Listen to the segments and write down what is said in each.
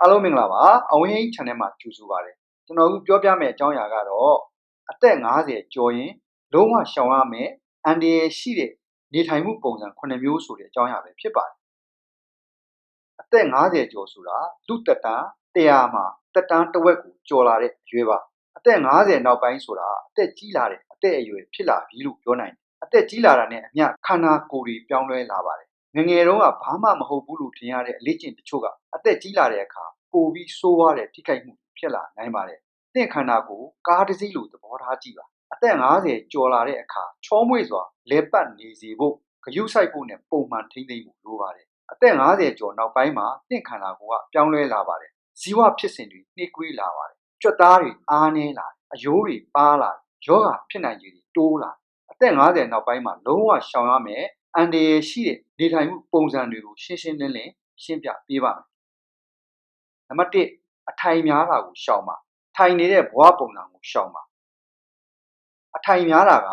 အားလုံးမင်္ဂလာပါအဝင်း channel မှာကြိုဆိုပါရစေကျွန်တော်အခုပြောပြမယ့်အကြောင်းအရာကတော့အသက်50ကျော်ရင်လုံးဝရှောင်ရမယ့်အန်ဒီရရှိတဲ့နေထိုင်မှုပုံစံ9မျိုးဆိုတဲ့အကြောင်းအရာပဲဖြစ်ပါတယ်အသက်50ကျော်ဆိုတာလူတက်တန်း100မှာတက်တန်းတစ်ဝက်ကိုကျော်လာတဲ့အရွယ်ပါအသက်50နောက်ပိုင်းဆိုတာအသက်ကြီးလာတဲ့အသက်အရွယ်ဖြစ်လာပြီလို့ပြောနိုင်တယ်အသက်ကြီးလာတာနဲ့အမျှခန္ဓာကိုယ်တွေပြောင်းလဲလာပါတယ် ငငယ်တုန်းကဘာမှမဟုတ်ဘူးလို့ထင်ရတဲ့အလေးကျင့်တချို့ကအသက်ကြီးလာတဲ့အခါပိုပြီးဆိုးရတဲ့ထိခိုက်မှုဖြစ်လာနိုင်ပါတယ်။သင်ခန္ဓာကိုကားတစ်စီးလိုသဘောထားကြည့်ပါ။အသက်50ကျော်လာတဲ့အခါချောမွေ့စွာလဲပတ်နေစေဖို့ဂယုစိုက်ဖို့နဲ့ပုံမှန်ထိမ့်သိမ့်ဖို့လိုပါတယ်။အသက်50ကျော်နောက်ပိုင်းမှာသင်ခန္ဓာကိုကပြောင်းလဲလာပါတယ်။ဇီဝဖြစ်စဉ်တွေနှေးကွေးလာပါတယ်။ကြွက်သားတွေအားနည်းလာတယ်။အယိုးတွေပါလာတယ်။ယောဂဖြစ်နိုင်ခြေတွေတိုးလာတယ်။အသက်50နောက်ပိုင်းမှာလုံးဝရှောင်ရမယ်။ အန်ဒီရရှိတဲ့နေထိုင်မှုပုံစံတွေကိုရှင်းရှင်းလင်းလင်းရှင်းပြပေးပါမယ်နံပါတ်1အထိုင်များတာကိုရှောင်ပါထိုင်နေတဲ့ဘဝပုံစံကိုရှောင်ပါအထိုင်များတာက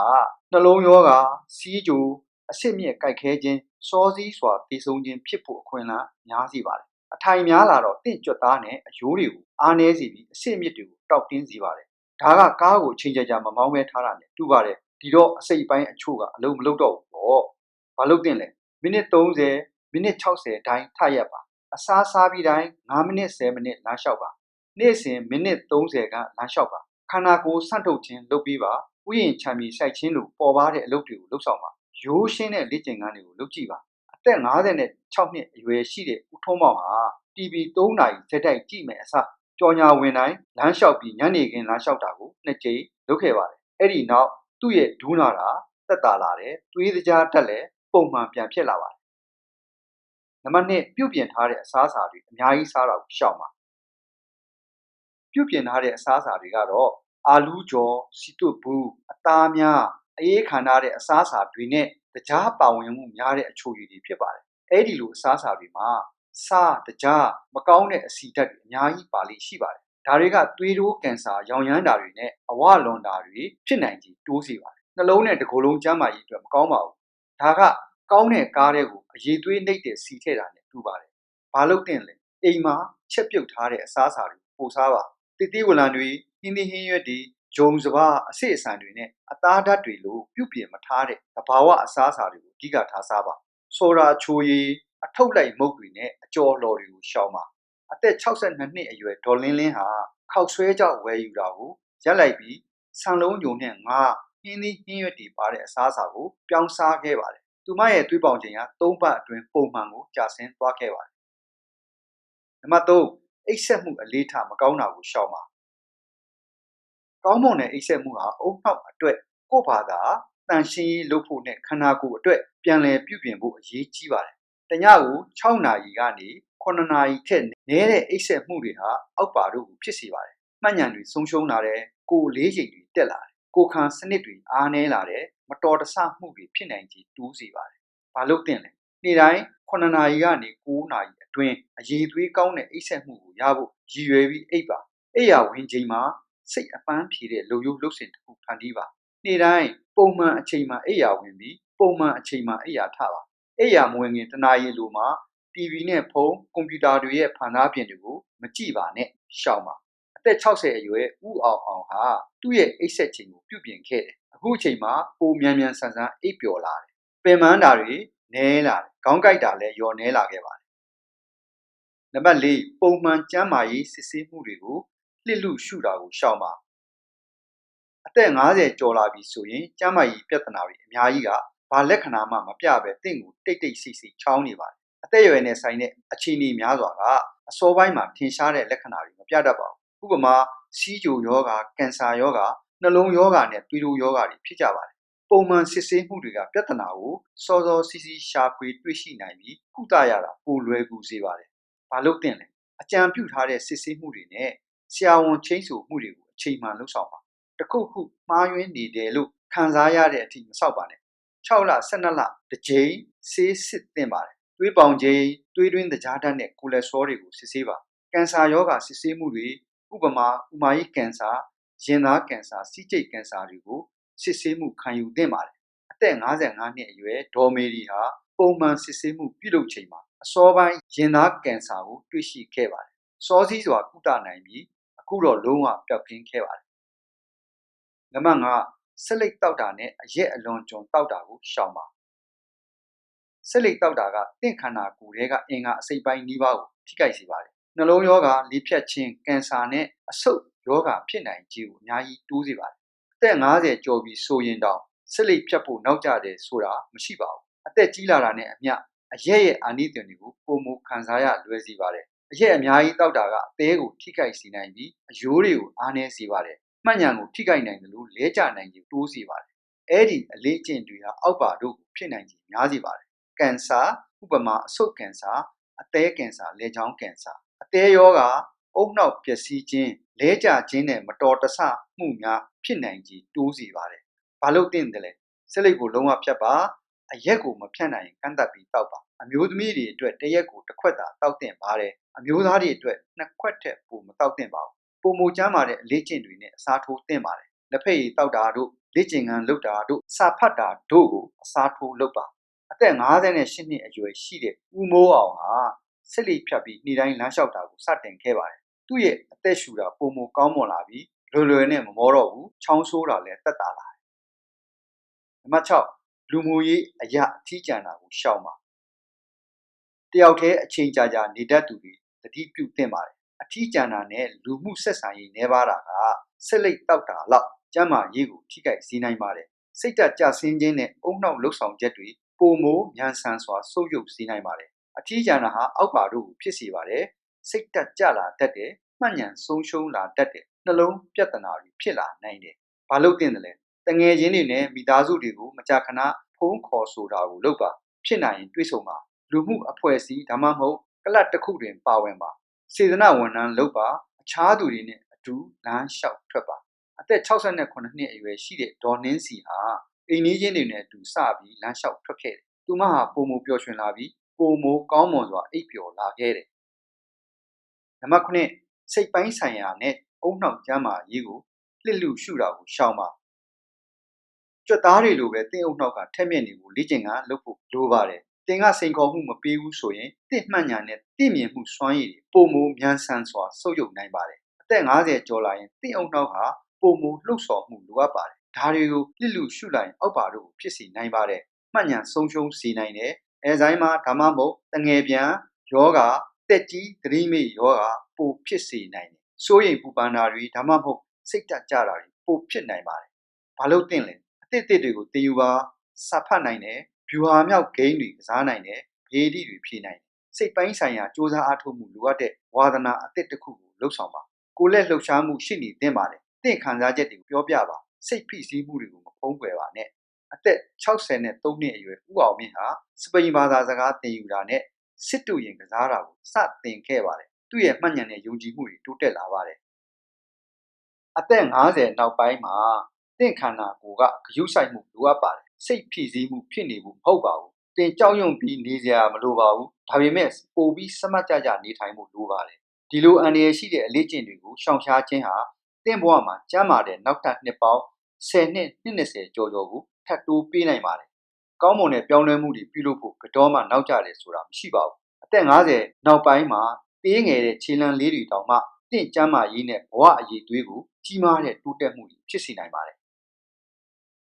နှလုံးရောဂါစီးကြိုအဆစ်မြက်ကြိုက်ခဲခြင်းစောစည်းစွာတည်ဆုံခြင်းဖြစ်ဖို့အခွင့်အလမ်းများစီပါတယ်အထိုင်များလာတော့တင့်ကြွက်သားနဲ့အယိုးတွေကိုအားနည်းစေပြီးအဆစ်မြစ်တွေကိုတောက်တင်းစေပါတယ်ဒါကကားကိုအချိန်ကြာကြာမမောင်းမဲထားတာနဲ့တူပါတယ်ဒီတော့အစိတ်ပိုင်းအချို့ကအလုံးမလုံးတော့ဘူးပေါ့ ဘာလို့တင်လဲမိနစ်30မိနစ်60တိုင်းထရက်ပါအစားစားပြီးတိုင်း9မိနစ်10မိနစ်လမ်းလျှောက်ပါနေ့စဉ်မိနစ်30ကလမ်းလျှောက်ပါခန္ဓာကိုယ်ဆန့်ထုတ်ခြင်းလုပ်ပြီးပါဥယျာဉ်ချမ်းမြေစိုက်ခြင်းလိုပေါ်ပါတဲ့အလုပ်တွေကိုလုပ်ဆောင်ပါရိုးရှင်းတဲ့လေ့ကျင့်ခန်းတွေကိုလုပ်ကြည့်ပါအသက်56နှစ်အရွယ်ရှိတဲ့ဦးထုံးမောင်ဟာ TV 3နာရီစက်တိုက်ကြည့်မယ်အစားကြော်ညာဝင်တိုင်းလမ်းလျှောက်ပြီးညနေခင်းလမ်းလျှောက်တာကိုနှစ်ကြိမ်လုပ်ခဲ့ပါတယ်အဲ့ဒီနောက်သူ့ရဲ့ဒူးနာတာသက်သာလာတယ်သွေးစကြားတက်လည်း ပုံမှန်ပြန်ဖြစ်လာပါတယ်နံပါတ်2ပြုတ်ပြင်ထားတဲ့အစားအစာတွေအများကြီးစားတာကိုရှောင်ပါပြုတ်ပြင်ထားတဲ့အစားအစာတွေကတော့အာလူးကြော်စီတုတ်ဘူးအသားများအေးခံထားတဲ့အစားအစာတွေနဲ့တကြားပါဝင်မှုများတဲ့အချိုရည်တွေဖြစ်ပါတယ်အဲ့ဒီလိုအစားအစာတွေမှာစားတကြားမကောင်းတဲ့အဆီဓာတ်တွေအများကြီးပါလိမ့်ရှိပါတယ်ဒါတွေကသွေးတိုးကင်ဆာရောင်ရမ်းတာတွေနဲ့အဝလွန်တာတွေဖြစ်နိုင်ခြေတိုးစေပါတယ်နှလုံးနဲ့တကိုယ်လုံးကျန်းမာရေးအတွက်မကောင်းပါဘူး ဒါကကောင်းတဲ့ကားတဲ့ကိုအရေးသွေးနှိပ်တဲ့စီထည့်တာနဲ့တူပါတယ်။ဘာလို့တင်လဲအိမ်မှာချက်ပြုတ်ထားတဲ့အစားအစာတွေပိုစားပါတိတိဝလံတွေဟင်းသီးဟင်းရွက်တွေဂျုံစပါးအစစ်အဆန်တွေနဲ့အသားဓာတ်တွေလိုပြုတ်ပြင်မထားတဲ့သဘာဝအစားအစာတွေကိုအဓိကထားစားပါဆိုရာချိုရည်အထုပ်လိုက်မုတ်တွေနဲ့အကျော်လော်တွေကိုရှောင်ပါအသက်62နှစ်အရွယ်ဒေါ်လင်းလင်းဟာခောက်ဆွဲကြောက်ဝယ်ယူတာကိုရက်လိုက်ပြီးဆန်လုံးညုံနဲ့ငါး ဟင်းသီးဟင်းရွက်တွေပါတဲ့အစားအစာကိုပြောင်းစားခဲ့ပါတယ်သူမရဲ့သွေးပေါင်ချိန်က၃ပတ်အတွင်းပုံမှန်ကိုကျဆင်းသွားခဲ့ပါတယ်။နံပါတ်3အိပ်ဆက်မှုအလေးထားမကောင်းတာကိုရှောင်ပါ။ကောင်းမွန်တဲ့အိပ်ဆက်မှုဟာအုံနှောက်အတွက်ကိုယ့်ဘာသာတန်ရှင်းရေးလုပ်ဖို့နဲ့ခန္ဓာကိုယ်အတွက်ပြန်လည်ပြုပြင်ဖို့အရေးကြီးပါတယ်။တညကို6နာရီကနေ9နာရီထက်နည်းတဲ့အိပ်ဆက်မှုတွေဟာအောက်ပါတို့ကိုဖြစ်စေပါတယ်။မှတ်ဉာဏ်တွေဆုံးရှုံးလာတယ်၊ကိုယ်လေးချိန်တွေတက်လာတယ်၊ ကိုယ်ခံစနစ်တွေအားနည်းလာတယ်မတော်တဆမှုတွေဖြစ်နိုင်ခြေတိုးစေပါတယ်။ဘာလို့တင်လဲ။နေ့တိုင်း9နာရီကနေ9နာရီအတွင်းအရေးသွေးကောင်းတဲ့အိပ်ဆက်မှုကိုရဖို့ရည်ရွယ်ပြီးအိပ်ပါ။အိပ်ရဝင်ချိန်မှာစိတ်အပန်းဖြေတဲ့လုံယုံလှုပ်စဉ်တစ်ခုဖန်တီးပါ။နေ့တိုင်းပုံမှန်အချိန်မှာအိပ်ရဝင်ပြီးပုံမှန်အချိန်မှာအိပ်ရထပါ။အိပ်ရမဝင်ခင်တနာရီလိုမှာ TV နဲ့ဖုန်းကွန်ပျူတာတွေရဲ့ဖန်သားပြင်တွေကိုမကြည့်ပါနဲ့ရှောင်ပါအ သက်60အရွယ်ဥအောင်အောင်ဟာသူ့ရဲ့အိပ်ဆက်ချိန်ကိုပြုပြင်ခဲ့တယ်အခုအချိန်မှာပိုမြန်မြန်ဆန်ဆန်အိပ်ပျော်လာတယ်ပင်ပန်းတာတွေနည်းလာတယ်ခေါင်းကိုက်တာလည်းလျော်နည်းလာခဲ့ပါတယ်နံပါတ်၄ပုံမှန်ကျန်းမာရေးစစ်ဆေးမှုတွေကိုလှစ်လူရှုတာကိုရှောင်ပါအသက်50ကျော်လာပြီဆိုရင်ကျန်းမာရေးပြဿနာတွေအများကြီးကဘာလက္ခဏာမှမပြဘဲတင့်ကိုတိတ်တိတ်ဆိတ်ဆိတ်ချောင်းနေပါတယ်အသက်အရွယ်နဲ့ဆိုင်တဲ့အခြေအနေများစွာကအစောပိုင်းမှာထင်ရှားတဲ့လက္ခဏာတွေမပြတတ်ပါဘူး ဥပမာစီးကြိုယောဂါကင်ဆာယောဂါနှလုံးယောဂါနဲ့သွေးတိုးယောဂါတွေဖြစ်ကြပါတယ်ပုံမှန်စစ်ဆေးမှုတွေကပြဿနာကိုစောစောစီးစီးရှာဖွေတွေ့ရှိနိုင်ပြီးကုသရတာပိုလွယ်ကူစေပါတယ်။ဘာလို့တင်လဲအကြံပြုထားတဲ့စစ်ဆေးမှုတွေနဲ့ဆရာဝန်ချင်းဆိုမှုတွေကိုအချိန်မှန်လှုပ်ဆောင်ပါ။တခုခုမှားယွင်းနေတယ်လို့ခံစားရတဲ့အထိမဆောက်ပါနဲ့။6လ12လတစ်ကြိမ်ဆေးစစ်သင့်ပါတယ်။သွေးပေါင်ချိန်သွေးတွင်းတကြားဓာတ်နဲ့ကိုလက်စထရောတွေကိုစစ်ဆေးပါ။ကင်ဆာရောဂါစစ်ဆေးမှုတွေ ဥပမာဥမာကြီးကင်ဆာရင်သားကင်ဆာစီးကျိတ်ကင်ဆာတွေကိုစစ်ဆေးမှုခံယူသင့်ပါတယ်အသက်55နှစ်အရွယ်ဒေါ်မေရီဟာပုံမှန်စစ်ဆေးမှုပြုလုပ်ချိန်မှာအစောပိုင်းရင်သားကင်ဆာကိုတွေ့ရှိခဲ့ပါတယ်စောစည်းစွာကုသနိုင်ပြီးအခုတော့လုံးဝပျောက်ကင်းခဲ့ပါတယ်။နံပါတ်5ဆက်လက်တောက်တာနဲ့အရက်အလွန်ကျွံတောက်တာကိုရှောင်ပါဆက်လက်တောက်တာကတင့်ခန္ဓာကိုယ်ထဲကအင်္ဂါအစိတ်ပိုင်းနှီးပါးကိုထိခိုက်စေပါတယ်။ နှလုံးရောဂါလေဖြတ်ခြင်းကင်ဆာနဲ့အဆုတ်ရောဂါဖြစ်နိုင်ခြင်းကိုအများကြီးတိုးစေပါတယ်။အသက်50ကျော်ပြီးဆိုရင်တောင်ဆက်လက်ဖြတ်ဖို့နောက်ကျတယ်ဆိုတာမရှိပါဘူး။အသက်ကြီးလာတာနဲ့အမျှအရက်ရဲ့အာနိသင်တွေကိုပုံမခံစားရလွယ်စေပါတယ်။အရက်အများကြီးတောက်တာကအသေးကိုထိခိုက်စေနိုင်ပြီးအယိုးတွေကိုအားနည်းစေပါတယ်။မှတ်ဉာဏ်ကိုထိခိုက်နိုင်တယ်လို့လဲကျနိုင်ခြင်းတိုးစေပါတယ်။အဲ့ဒီအလေးအကျင့်တွေဟာအောက်ပါတို့ကိုဖြစ်နိုင်ခြင်းများစေပါတယ်။ကင်ဆာဥပမာအဆုတ်ကင်ဆာအသေးကင်ဆာလေချောင်းကင်ဆာ အသေးရောဂါအုတ်နှောက်ပျက်စီးခြင်းလဲကျခြင်းနဲ့မတော်တဆမှုများဖြစ်နိုင်ခြင်းတိုးစေပါတယ်။ဘာလို့တင်တယ်လဲဆက်လက်ကိုလုံးဝဖြတ်ပါအရက်ကိုမဖြတ်နိုင်ရင်ကန့်သက်ပြီးတောက်ပါအမျိုးသမီးတွေအတွက်တစ်ရက်ကိုတစ်ခွက်သာတောက်တင်ပါတယ်အမျိုးသားတွေအတွက်နှစ်ခွက်ထက်ပိုမတောက်တင်ပါဘူးပုံမူကျမ်းမာတဲ့အလေးကျင့်တွေနဲ့အစားထိုးတင်ပါတယ်လက်ဖက်ရည်တောက်တာတို့လေ့ကျင့်ခန်းလုပ်တာတို့စာဖတ်တာတို့ကိုအစားထိုးလုပ်ပါအသက်58နှစ်အရွယ်ရှိတဲ့ဦးမိုးအောင်ဟာ ဆက်လက်ဖြတ်ပြီးနေ့တိုင်းလမ်းလျှောက်တာကိုစတင်ခဲ့ပါတယ်သူ့ရဲ့အသက်ရှူတာပုံမူကောင်းမွန်လာပြီးလွယ်လွယ်နဲ့မမောတော့ဘူးချောင်းဆိုးတာလည်းတက်တာလာတယ်နံပါတ်6လူမှုရေးအရာအထီးကျန်တာကိုရှောင်ပါတယောက်တည်းအချိန်ကြာကြာနေတတ်သူတွေတတိပြုသင့်ပါတယ်အထီးကျန်တာနဲ့လူမှုဆက်ဆံရေးနှဲပါတာကဆက်လက်တောက်တာလောက်ကျမ်းမာရေးကိုထိခိုက်စေနိုင်ပါတယ်စိတ်ဓာတ်ကြဆင်းခြင်းနဲ့အုံနောက်လှုပ်ဆောင်ချက်တွေပုံမိုးမြန်ဆန်စွာဆုပ်ယုပ်စေနိုင်ပါတယ် အထီးကျန်တာဟာအောက်ပါတို့ကိုဖြစ်စေပါတယ်စိတ်ဓာတ်ကြလာတတ်တယ်မှတ်ဉဏ်ဆုံးရှုံးလာတတ်တယ်နှလုံးပြဿနာတွေဖြစ်လာနိုင်တယ်ဘာလို့တင်တယ်လဲတငယ်ချင်းတွေနဲ့မိသားစုတွေကိုမကြာခဏဖုန်းခေါ်ဆိုတာကိုလုပ်ပါဖြစ်နိုင်ရင်တွေးဆုံပါလူမှုအဖွဲ့အစည်းဒါမှမဟုတ်ကလပ်တစ်ခုတွင်ပါဝင်ပါစေတနာဝန်ထမ်းလုပ်ပါအခြားသူတွေနဲ့အတူလမ်းလျှောက်ထွက်ပါအသက်68နှစ်အရွယ်ရှိတဲ့ဒေါ်နှင်းစီဟာအိမ်နီးချင်းတွေနဲ့အတူစပြီးလမ်းလျှောက်ထွက်ခဲ့တယ်သူမဟာပုံမပျော်ရွှင်လာပြီး ပုံမကောင်းမွန်စွာအိပ်ပျော်လာခဲ့တယ်နံပါတ်9စိတ်ပိုင်းဆိုင်ရာနဲ့အုံနှောက်ကျမ်းမာရေးကိုလှစ်လူရှုတာကိုရှောင်ပါကြွက်သားတွေလိုပဲတင်းအုပ်နှောက်ကထက်မြက်နေဖို့လေ့ကျင့်ကလုပ်ဖို့လိုပါတယ်။တင်ကစိန်ခေါ်မှုမပေးဘူးဆိုရင်တင့်မှန်ညာနဲ့တင့်မြင်မှုစွမ်းရည်တွေပုံမမြန်ဆန်စွာဆုပ်ယုပ်နိုင်ပါတယ်။အသက်50ကျော်လာရင်တင့်အုပ်နှောက်ဟာပုံမလှုပ်ဆော်မှုလိုအပ်ပါတယ်။ဒါတွေကိုလစ်လူရှုလိုက်အောက်ပါတို့ဖြစ်စေနိုင်ပါတယ်။မှန်ညာဆုံးရှုံးစေနိုင်တယ်။ အဲဇိုင်းမှာဒါမှမဟုတ်တငယ်ပြန်ယောဂတက်ကြီးသတိမေ့ယောဂပိုဖြစ်စေနိုင်တယ်။စိုးရိမ်ပူပန်တာတွေဒါမှမဟုတ်စိတ်တက်ကြတာတွေပိုဖြစ်နိုင်ပါတယ်။ဘာလို့တင့်လဲအသစ်အသစ်တွေကိုတင်ယူပါစာဖတ်နိုင်တယ်ဗျူဟာမြောက်ဂိမ်းတွေကစားနိုင်တယ်ရေဒီတွေဖြေနိုင်တယ်စိတ်ပိုင်းဆိုင်ရာစ조사အားထုတ်မှုလိုအပ်တဲ့ဝါသနာအသစ်တစ်ခုကိုလှုပ်ဆောင်ပါကိုယ်လက်လှုပ်ရှားမှုရှိနေသင့်ပါတယ်တင့်ခံစားချက်တွေကိုပြောပြပါစိတ်ဖိစီးမှုတွေကိုမဖုံးကွယ်ပါနဲ့ အသက်60နဲ့3နှစ်အရွယ်ဦးအောင်မြင့်ဟာစပိန်ဘာသာစကားသင်ယူတာနဲ့စစ်တူရင်ကစားတာကိုစတင်ခဲ့ပါတယ်သူ့ရဲ့မှတ်ဉာဏ်နဲ့ယုံကြည်မှုတွေတိုးတက်လာပါတယ်အသက်50နောက်ပိုင်းမှာတင့်ခန္ဓာကိုယ်ကဂရုစိုက်မှုလိုအပ်ပါတယ်စိတ်ဖြည့်ဆည်းမှုဖြစ်နေဖို့မဟုတ်ပါဘူးတင်ကြောက်ရွံ့ပြီးနေစရာမလိုပါဘူးဒါပေမဲ့ပိုပြီးစမတ်ကြကြနေထိုင်ဖို့လိုပါတယ်ဒီလိုအန္တရာယ်ရှိတဲ့အလေးကျင့်တွေကိုရှောင်ရှားခြင်းဟာတင့်ဘဝမှာကျန်းမာတဲ့နောက်ထပ်နှစ်ပေါင်း10နှစ်20ကျော်ကျော်ကို ထပ်တိုးပေးနိုင်ပါတယ်ကောင်းမွန်တဲ့ပြောင်းလဲမှုတွေပြုလုပ်ဖို့ကတော့မှနောက်ကျတယ်ဆိုတာမရှိပါဘူးအသက်50နောက်ပိုင်းမှာပေးငယ်တဲ့ခြေလမ်းလေးတွေတောင်မှတင့်ကျမ်းမာရေးနဲ့ဘဝအရေးသွေးကိုကြီးမားတဲ့တိုးတက်မှုတွေဖြစ်စေနိုင်ပါတယ်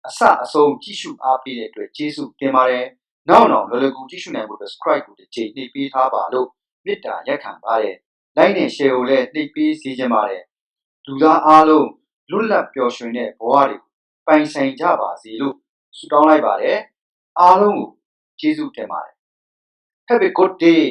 အစအဆုံးကြည့်ရှုအားပေးတဲ့အတွက်ကျေးဇူးတင်ပါတယ်။နောက်နောက်လွယ်လွယ်ကူကြည့်ရှုနိုင်ဖို့ subscribe ကိုတစ်ချိန်နှိပ်ပေးထားပါလို့မေတ္တာရက်ခံပါတယ်။ like နဲ့ share ကိုလည်းနှိပ်ပေးစေချင်ပါတယ်။လူသားအားလုံးလွတ်လပ်ပျော်ရွှင်တဲ့ဘဝတွေပိုင်ဆိုင်ကြပါစေလို့ ဆုတောင်းလိုက်ပါတယ်။အားလုံးကိုကျေးဇူးတင်ပါတယ်။ Have a good day